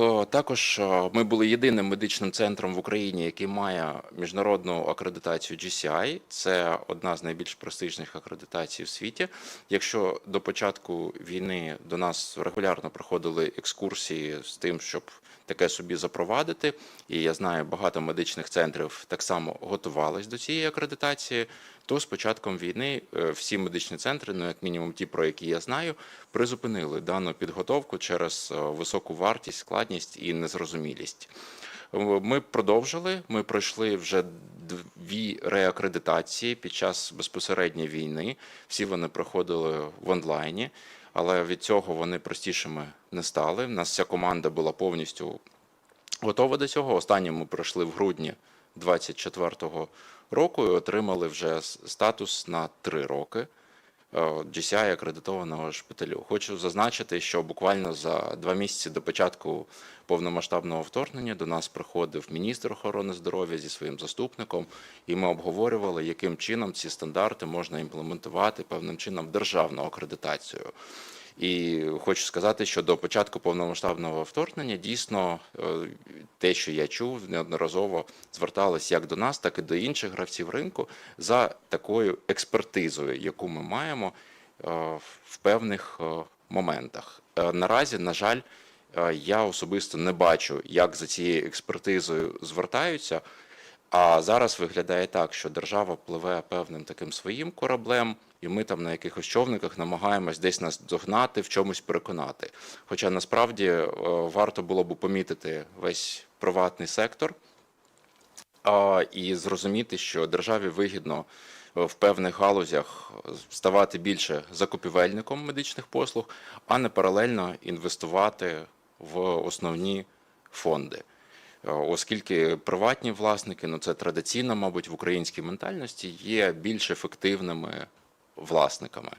О, Також е, ми були єдиним медичним центром в Україні, який має міжнародну акредитацію GCI. Це одна з найбільш престижних акредитацій в світі. Якщо до початку війни до нас регулярно проходили екскурсії з тим, щоб таке собі запровадити, і я знаю, багато медичних центрів так само готувались до цієї акредитації. То з початком війни е, всі медичні центри, ну як мінімум ті, про які я знаю, призупинили дану підготовку через е, високу вартість, складність і незрозумілість. Е, Ми продовжили. Ми пройшли вже дві реакредитації під час безпосередньої війни. Всі вони проходили в онлайні, але від цього вони простішими не стали. У нас вся команда була повністю готова до цього. Останнє ми пройшли в грудні 24-го року і отримали вже статус на три роки е, GCI акредитованого шпиталю. Хочу зазначити, що буквально за два місяці до початку повномасштабного вторгнення до нас приходив міністр охорони здоров'я зі своїм заступником, і ми обговорювали, яким чином ці стандарти можна імплементувати певним чином державну акредитацію. І хочу сказати, що до початку повномасштабного вторгнення дійсно е, те, що я чув, неодноразово звертались як до нас, так і до інших гравців ринку за такою експертизою, яку ми маємо е, в певних е, моментах. Наразі, на жаль, я особисто не бачу, як за цією експертизою звертаються. А зараз виглядає так, що держава пливе певним таким своїм кораблем, і ми там на якихось човниках намагаємось десь нас догнати, в чомусь переконати. Хоча насправді е, варто було б помітити весь приватний сектор і зрозуміти, що державі вигідно е, в певних галузях ставати більше закупівельником медичних послуг, а не паралельно інвестувати в основні фонди. Е, Оскільки приватні власники, ну це традиційно, мабуть, в українській ментальності, є більш ефективними власниками.